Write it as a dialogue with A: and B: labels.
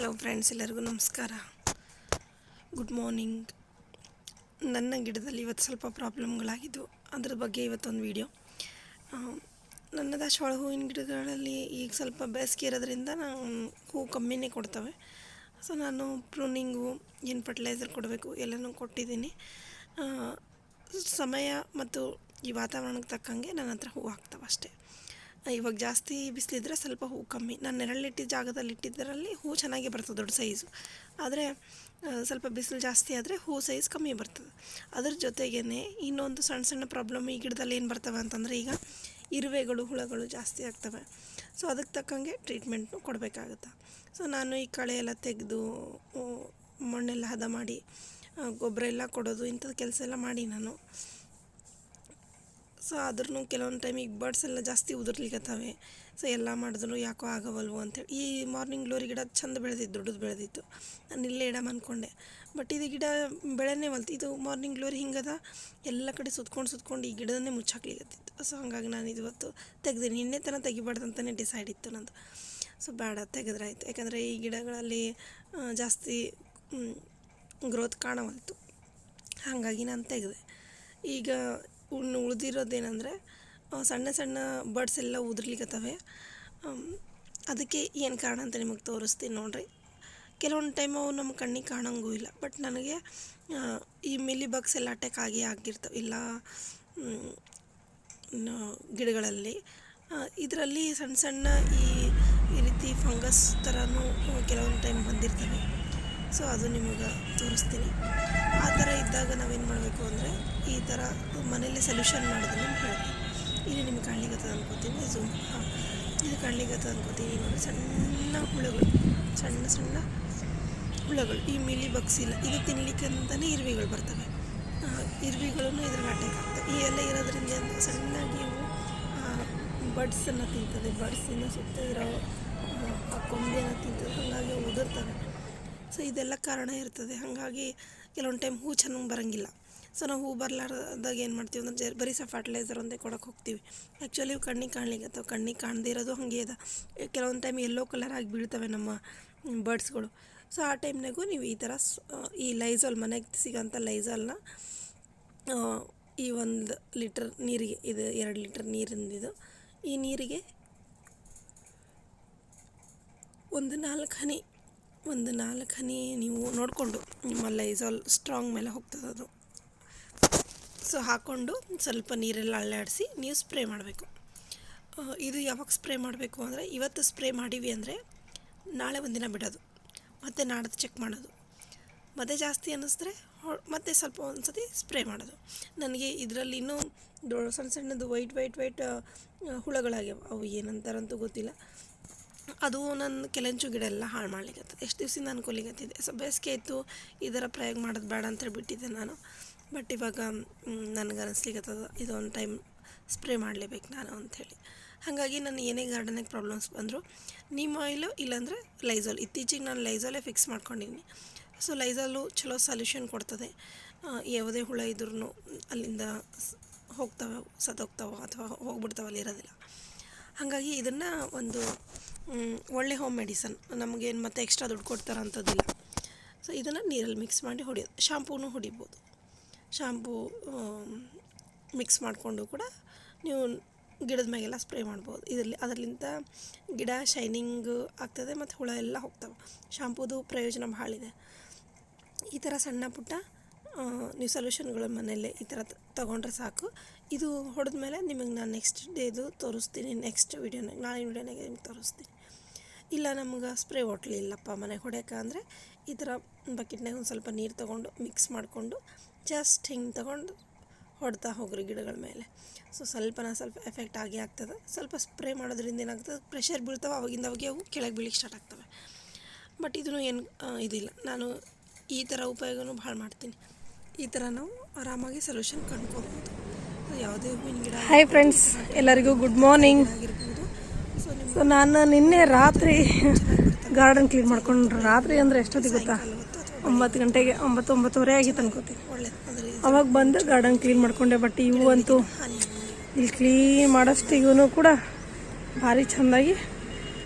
A: Hello friends ಎಲ್ಲರಿಗೂ ನಮಸ್ಕಾರ. Good morning ನನ್ನ ಗಿಡದಲ್ಲಿ ಇವತ್ತು ಸ್ವಲ್ಪ ಪ್ರಾಬ್ಲಮ್ಗಳಾಗಿದ್ದವು ಅದ್ರ ಬಗ್ಗೆ ಇವತ್ತೊಂದು ವಿಡಿಯೋ ನನ್ನ ದಾಸವಾಳ ಹೂವಿನ ಗಿಡಗಳಲ್ಲಿ ಈಗ ಸ್ವಲ್ಪ ಬೇಸಿಗೆ ಇರೋದ್ರಿಂದ ನಾನು ಹೂ ಕಮ್ಮಿನೇ ಕೊಡ್ತವೆ. ಸೊ ನಾನು ಪ್ರೂನಿಂಗು ಏನು ಫರ್ಟಿಲೈಸರ್ ಕೊಡಬೇಕು ಎಲ್ಲನೂ ಕೊಟ್ಟಿದ್ದೀನಿ. ಸಮಯ ಮತ್ತು ಈ ವಾತಾವರಣಕ್ಕೆ ತಕ್ಕಂಗೆ ನನ್ನ ಹತ್ರ ಹೂವು ಹಾಕ್ತವೆ ಅಷ್ಟೇ. ಇವಾಗ ಜಾಸ್ತಿ ಬಿಸಿಲಿದ್ರೆ ಸ್ವಲ್ಪ ಹೂ ಕಮ್ಮಿ. ನಾನು ನೆರಳಿಟ್ಟಿದ್ದ ಜಾಗದಲ್ಲಿ ಇಟ್ಟಿದ್ದರಲ್ಲಿ ಹೂ ಚೆನ್ನಾಗಿ ಬರ್ತದೆ, ದೊಡ್ಡ ಸೈಜು ಆದರೆ ಸ್ವಲ್ಪ ಬಿಸಿಲು ಜಾಸ್ತಿ ಆದರೆ ಹೂ ಸೈಜ್ ಕಮ್ಮಿ ಬರ್ತದೆ. ಅದ್ರ ಜೊತೆಗೇ ಇನ್ನೊಂದು ಸಣ್ಣ ಸಣ್ಣ ಪ್ರಾಬ್ಲಮ್ ಈ ಗಿಡದಲ್ಲಿ ಏನು ಬರ್ತವೆ ಅಂತಂದರೆ ಈಗ ಇರುವೆಗಳು, ಹುಳಗಳು ಜಾಸ್ತಿ ಆಗ್ತವೆ. ಸೊ ಅದಕ್ಕೆ ತಕ್ಕಂಗೆ ಟ್ರೀಟ್ಮೆಂಟ್ನು ಕೊಡಬೇಕಾಗುತ್ತೆ. ಸೊ ನಾನು ಈ ಕಳೆ ಎಲ್ಲ ತೆಗೆದು ಮಣ್ಣೆಲ್ಲ ಹದ ಮಾಡಿ ಗೊಬ್ಬರ ಎಲ್ಲ ಕೊಡೋದು ಇಂಥದ್ದು ಕೆಲಸ ಎಲ್ಲ ಮಾಡಿ ನಾನು. ಸೊ ಆದ್ರೂ ಕೆಲವೊಂದು ಟೈಮಿಗೆ ಬರ್ಡ್ಸ್ ಎಲ್ಲ ಜಾಸ್ತಿ ಉದುರ್ಲಿಕ್ಕತ್ತವೆ ಸೊ ಎಲ್ಲ ಮಾಡಿದ್ರು ಯಾಕೋ ಆಗವಲ್ವು ಅಂತೇಳಿ ಈ ಮಾರ್ನಿಂಗ್ ಗ್ಲೋರಿ ಗಿಡ ಚಂದ ಬೆಳೆದಿತ್ತು, ದೊಡ್ಡದು ಬೆಳೆದಿತ್ತು. ನಾನು ಇಲ್ಲೇ ಇಡಮ್ ಅಂದ್ಕೊಂಡೆ ಬಟ್ ಇದು ಗಿಡ ಬೆಳೆನೇ ಒಲ್ತು ಇದು ಮಾರ್ನಿಂಗ್ ಗ್ಲೋರಿ ಹಿಂಗದ, ಎಲ್ಲ ಕಡೆ ಸುತ್ಕೊಂಡು ಸುತ್ಕೊಂಡು ಈ ಗಿಡದನ್ನೇ ಮುಚ್ಚಾಕ್ಲಿಕತ್ತಿತ್ತು. ಸೊ ಹಂಗಾಗಿ ನಾನು ಇವತ್ತು ತೆಗ್ದೀನಿ. ನಿನ್ನೆ ತನಕ ತೆಗಿಬಾರ್ದು ಅಂತಲೇ ಡಿಸೈಡ್ ಇತ್ತು ನಂದು. ಸೊ ಬೇಡ ತೆಗೆದ್ರಾಯ್ತು. ಯಾಕಂದರೆ ಈ ಗಿಡಗಳಲ್ಲಿ ಜಾಸ್ತಿ ಗ್ರೋತ್ ಕಾಣವಲ್ತು. ಹಾಗಾಗಿ ನಾನು ತೆಗೆದೆ. ಈಗ ಉಣ್ಣು ಉಳಿದಿರೋದೇನೆಂದರೆ ಸಣ್ಣ ಸಣ್ಣ ಬರ್ಡ್ಸ್ ಎಲ್ಲ ಉದುರ್ಲಿಕ್ಕತ್ತವೆ ಅದಕ್ಕೆ ಏನು ಕಾರಣ ಅಂತ ನಿಮಗೆ ತೋರಿಸ್ತೀನಿ ನೋಡಿರಿ. ಕೆಲವೊಂದು ಟೈಮ್ ಅವು ನಮ್ಮ ಕಣ್ಣಿಗೆ ಕಾಣಂಗೂ ಇಲ್ಲ. ಬಟ್ ನನಗೆ ಈ ಮಿಲಿ ಬಗ್ಸ್ ಎಲ್ಲ ಅಟ್ಯಾಕ್ ಆಗಿ ಆಗಿರ್ತವೆ. ಇಲ್ಲ ಗಿಡಗಳಲ್ಲಿ. ಇದರಲ್ಲಿ ಸಣ್ಣ ಸಣ್ಣ ಈ ಈ ರೀತಿ ಫಂಗಸ್ ಥರನೂ ಕೆಲವೊಂದು ಟೈಮ್ ಬಂದಿರ್ತವೆ. ಸೊ ಅದು ನಿಮಗೆ ತೋರಿಸ್ತೀನಿ. ಆ ಥರ ಇದ್ದಾಗ ನಾವೇನು ಮಾಡಬೇಕು ಅಂದರೆ ಈ ಥರ ಮನೇಲಿ ಸೊಲ್ಯೂಷನ್ ಮಾಡೋದನ್ನು ನಾನು ಹೇಳ್ತೀನಿ. ಇಲ್ಲಿ ನಿಮಗೆ ಕಾಣ್ಲಿಕ್ಕೆ ಅನ್ಕೋತೀನಿ ಝೂಮ್ ಹಾಂ. ಇದು ಕಾಣ್ಲಿಕ್ಕತ್ತದ ಅನ್ಕೋತೀನಿ ನೋಡಿ ಸಣ್ಣ ಹುಳುಗಳು ಸಣ್ಣ ಸಣ್ಣ ಹುಳುಗಳು. ಈ ಮಿಲಿ ಬಗ್ಸಿಲ್ಲ ಇದು ತಿನ್ನಲಿಕ್ಕೆ ಅಂತಲೇ ಇರುವೆಗಳು ಬರ್ತವೆ. ಇರುವಿಗಳನ್ನು ಇದ್ರ ಅಟ್ಯಾಕ್ ಆಗ್ತವೆ. ಈ ಎಲ್ಲ ಇರೋದ್ರಿಂದ ಸಣ್ಣಾಗಿ ಇವು ಬಡ್ಸನ್ನು ತಿಂತದೆ. ಬಡ್ಸಿನ ಸುತ್ತ ಇರೋ ಆ, ಕೊಂಬೆಯನ್ನು ತಿಂತದೆ. ಹಾಗಾಗಿ ಉದುರ್ತವೆ. ಸೊ ಇದೆಲ್ಲ ಕಾರಣ ಇರ್ತದೆ. ಹಾಗಾಗಿ ಕೆಲವೊಂದು ಟೈಮ್ ಹೂ ಚೆನ್ನಾಗಿ ಬರೋಂಗಿಲ್ಲ. ಸೊ ನಾವು ಹೂ ಬರಲಾರ್ದಾಗ ಏನು ಮಾಡ್ತೀವಿ ಅಂದ್ರೆ, ಜರ್, ಬರೀ ಸಹ ಫರ್ಟಿಲೈಸರ್ ಒಂದೇ ಕೊಡೋಕೆ ಹೋಗ್ತೀವಿ. ಆ್ಯಕ್ಚುಲಿ ಇವು ಕಣ್ಣಿಗೆ ಕಾಣ್ಲಿಕ್ಕೆ ಅಥವಾ ಕಣ್ಣಿಗೆ ಕಾಣದೇ ಇರೋದು ಹಾಗೆ ಇದೆ. ಕೆಲವೊಂದು ಟೈಮ್ ಎಲ್ಲೋ ಕಲರ್ ಆಗಿ ಬೀಳ್ತವೆ ನಮ್ಮ ಬರ್ಡ್ಸ್ಗಳು ಸೊ ಆ ಟೈಮ್ನಾಗೂ ನೀವು ಈ ಥರ ಈ ಲೈಝಾಲ್ ಮನೆಗೆ ಸಿಗೋಂಥ ಲೈಝಾಲ್ನ ಈ ಒಂದು ಲೀಟರ್ ನೀರಿಗೆ, ಇದು ಎರಡು ಲೀಟರ್ ನೀರಿಂದಿದು ಈ ನೀರಿಗೆ ಒಂದು ನಾಲ್ಕು ಹನಿ ಒಂದು ನಾಲ್ಕು ಹನಿ ನೀವು ನೋಡಿಕೊಂಡು ನಿಮ್ಮ ಲೈಝಾಲ್ ಸ್ಟ್ರಾಂಗ್ ಮೇಲೆ ಹೋಗ್ತದದು ಸೊ ಹಾಕ್ಕೊಂಡು ಸ್ವಲ್ಪ ನೀರೆಲ್ಲ ಅಳ್ಳಾಡಿಸಿ ನೀವು ಸ್ಪ್ರೇ ಮಾಡಬೇಕು. ಇದು ಯಾವಾಗ ಸ್ಪ್ರೇ ಮಾಡಬೇಕು ಅಂದರೆ ಇವತ್ತು ಸ್ಪ್ರೇ ಮಾಡೀವಿ ಅಂದರೆ ನಾಳೆ ಒಂದಿನ ಬಿಡೋದು. ಮತ್ತು ನಾಡ್ದು ಚೆಕ್ ಮಾಡೋದು. ಮತ್ತೆ ಜಾಸ್ತಿ ಅನ್ನಿಸಿದ್ರೆ ಮತ್ತೆ ಸ್ವಲ್ಪ ಒಂದು ಸತಿ ಸ್ಪ್ರೇ ಮಾಡೋದು. ನನಗೆ ಇದರಲ್ಲಿ ಇನ್ನೂ ದೊ, ಸಣ್ಣ ಸಣ್ಣದು ವೈಟ್ ವೈಟ್ ವೈಟ್ ಹುಳಗಳಾಗ್ಯಾವ. ಅವು ಏನಂತಾರಂತೂ ಗೊತ್ತಿಲ್ಲ. ಅದು ನನ್ನ ಕೆಲಂಚು ಗಿಡ ಎಲ್ಲ ಹಾಳು ಮಾಡ್ಲಿಕ್ಕತ್ತದ ಎಷ್ಟು ದಿವಸದಿಂದ ಅನ್ಕೊಲಿಕತ್ತಿದೆ ಸೊ ಬೇಸಿಗೆ ಇತ್ತು ಇದರ ಪ್ರಯೋಗ ಮಾಡೋದು ಬೇಡ ಅಂತೇಳಿ ಬಿಟ್ಟಿದ್ದೆ ನಾನು. ಬಟ್ ಇವಾಗ ನನಗೆ ಅನಿಸ್ಲಿಕ್ಕತ್ತದ ಇದೊಂದು ಟೈಮ್ ಸ್ಪ್ರೇ ಮಾಡಲೇಬೇಕು ನಾನು ಅಂಥೇಳಿ ಹಾಗಾಗಿ ನಾನು ಏನೇ ಗಾರ್ಡನಿಗೆ ಪ್ರಾಬ್ಲಮ್ಸ್ ಬಂದರೂ ನಿಮ್ಮ ಆಯಿಲು ಇಲ್ಲಾಂದರೆ ಲೈಝಾಲ್ ಇತ್ತೀಚೆಗೆ ನಾನು ಲೈಝಾಲೇ ಫಿಕ್ಸ್ ಮಾಡ್ಕೊಂಡಿದ್ದೀನಿ ಸೊ ಲೈಝಾಲು ಚಲೋ ಸೊಲ್ಯೂಷನ್ ಕೊಡ್ತದೆ. ಯಾವುದೇ ಹುಳ ಇದ್ರೂ ಅಲ್ಲಿಂದ ಹೋಗ್ತವೆ, ಸತ್ತೋಗ್ತಾವೆ ಅಥವಾ ಹೋಗ್ಬಿಡ್ತಾವೆ ಅಲ್ಲಿ ಹಾಗಾಗಿ ಇದನ್ನು ಒಂದು ಒಳ್ಳೆ ಹೋಮ್ ಮೆಡಿಸನ್ ನಮಗೇನು ಮತ್ತೆ ಎಕ್ಸ್ಟ್ರಾ ದುಡ್ಡು ಕೊಡ್ತಾರೆ ಅಂಥದ್ದಿಲ್ಲ ಸೊ ಇದನ್ನು ನೀರಲ್ಲಿ ಮಿಕ್ಸ್ ಮಾಡಿ ಹೊಡಿಯೋದು ಶಾಂಪೂನು ಹೊಡಿಬೋದು. ಶಾಂಪೂ ಮಿಕ್ಸ್ ಮಾಡಿಕೊಂಡು ಕೂಡ ನೀವು ಗಿಡದ ಮ್ಯಾಗೆಲ್ಲ ಸ್ಪ್ರೇ ಮಾಡ್ಬೋದು. ಇದರಲ್ಲಿ, ಅದರಲ್ಲಿಂದ ಗಿಡ ಶೈನಿಂಗ್ ಆಗ್ತದೆ, ಮತ್ತು ಹುಳ ಎಲ್ಲ ಹೋಗ್ತವೆ. ಶಾಂಪೂದು ಪ್ರಯೋಜನ ಭಾಳ ಇದೆ ಈ ಥರ ಸಣ್ಣ ಪುಟ್ಟ ನೀವು ಸೊಲ್ಯೂಷನ್ಗಳು ಮನೆಯಲ್ಲೇ ಈ ಥರ ತೊಗೊಂಡ್ರೆ ಸಾಕು. ಇದು ಹೊಡೆದ ಮೇಲೆ ನಿಮಗೆ ನಾನು ನೆಕ್ಸ್ಟ್ ಡೇದು ತೋರಿಸ್ತೀನಿ. ನೆಕ್ಸ್ಟ್ ವೀಡಿಯೋನಾಗ ನಾಳೆ ವೀಡಿಯೋನಾಗೆ ನಿಮ್ಗೆ ತೋರಿಸ್ತೀನಿ. ಇಲ್ಲ ನಮ್ಗೆ ಸ್ಪ್ರೇ ಹೊಟ್ಲಿಲ್ಲಪ್ಪ ಮನೆಗೆ ಹೊಡೆಯಕ್ಕೆ ಅಂದರೆ ಈ ಥರ ಬಕೆಟ್ನಾಗ ಒಂದು ಸ್ವಲ್ಪ ನೀರು ತೊಗೊಂಡು ಮಿಕ್ಸ್ ಮಾಡಿಕೊಂಡು ಜಸ್ಟ್ ಹಿಂಗೆ ತೊಗೊಂಡು ಹೊಡ್ತಾ ಹೋಗ್ರಿ ಗಿಡಗಳ ಮೇಲೆ. ಸೊ ಸ್ವಲ್ಪನ ಸ್ವಲ್ಪ ಎಫೆಕ್ಟ್ ಆಗಿ ಆಗ್ತದೆ. ಸ್ವಲ್ಪ ಸ್ಪ್ರೇ ಮಾಡೋದ್ರಿಂದ ಏನಾಗ್ತದೆ, ಪ್ರೆಷರ್ ಬೀಳ್ತಾವೆ, ಅವಾಗಿಂದ ಅವಾಗೆ ಅವು ಕೆಳಗೆ ಬೀಳಿಗೆ ಸ್ಟಾರ್ಟ್ ಆಗ್ತವೆ. ಬಟ್ ಇದನ್ನು ಏನು ಇದಿಲ್ಲ. ನಾನು ಈ ಥರ ಉಪಯೋಗನೂ ಭಾಳ ಮಾಡ್ತೀನಿ. ಈ ಥರ ನಾವು ಆರಾಮಾಗಿ ಸೊಲ್ಯೂಷನ್ ಕಂಡುಕೋಬಹುದು ಯಾವುದೇ ಹೂವಿನ ಗಿಡ
B: ಹಾಯ್ ಫ್ರೆಂಡ್ಸ್ ಎಲ್ಲರಿಗೂ ಗುಡ್ ಮಾರ್ನಿಂಗ್
A: ಸೊ
B: ನಾನು ನಿನ್ನೆ ರಾತ್ರಿ ಗಾರ್ಡನ್ ಕ್ಲೀನ್ ಮಾಡ್ಕೊಂಡು ರಾತ್ರಿ ಅಂದರೆ ಎಷ್ಟೊತ್ತಿಗೆ ಗೊತ್ತಾ? ಒಂಬತ್ತು ಗಂಟೆಗೆ ಒಂಬತ್ತು ಒಂಬತ್ತುವರೆ ಆಗಿತ್ತು ಅನ್ಕೋತೀನಿ ಅವಾಗ ಬಂದು ಗಾರ್ಡನ್ ಕ್ಲೀನ್ ಮಾಡ್ಕೊಂಡೆ ಬಟ್ ಇವು ಅಂತೂ ಇಲ್ಲಿ ಕ್ಲೀನ್ ಮಾಡೋಷ್ಟಿಗೂ ಕೂಡ ಭಾರಿ ಚೆಂದಾಗಿ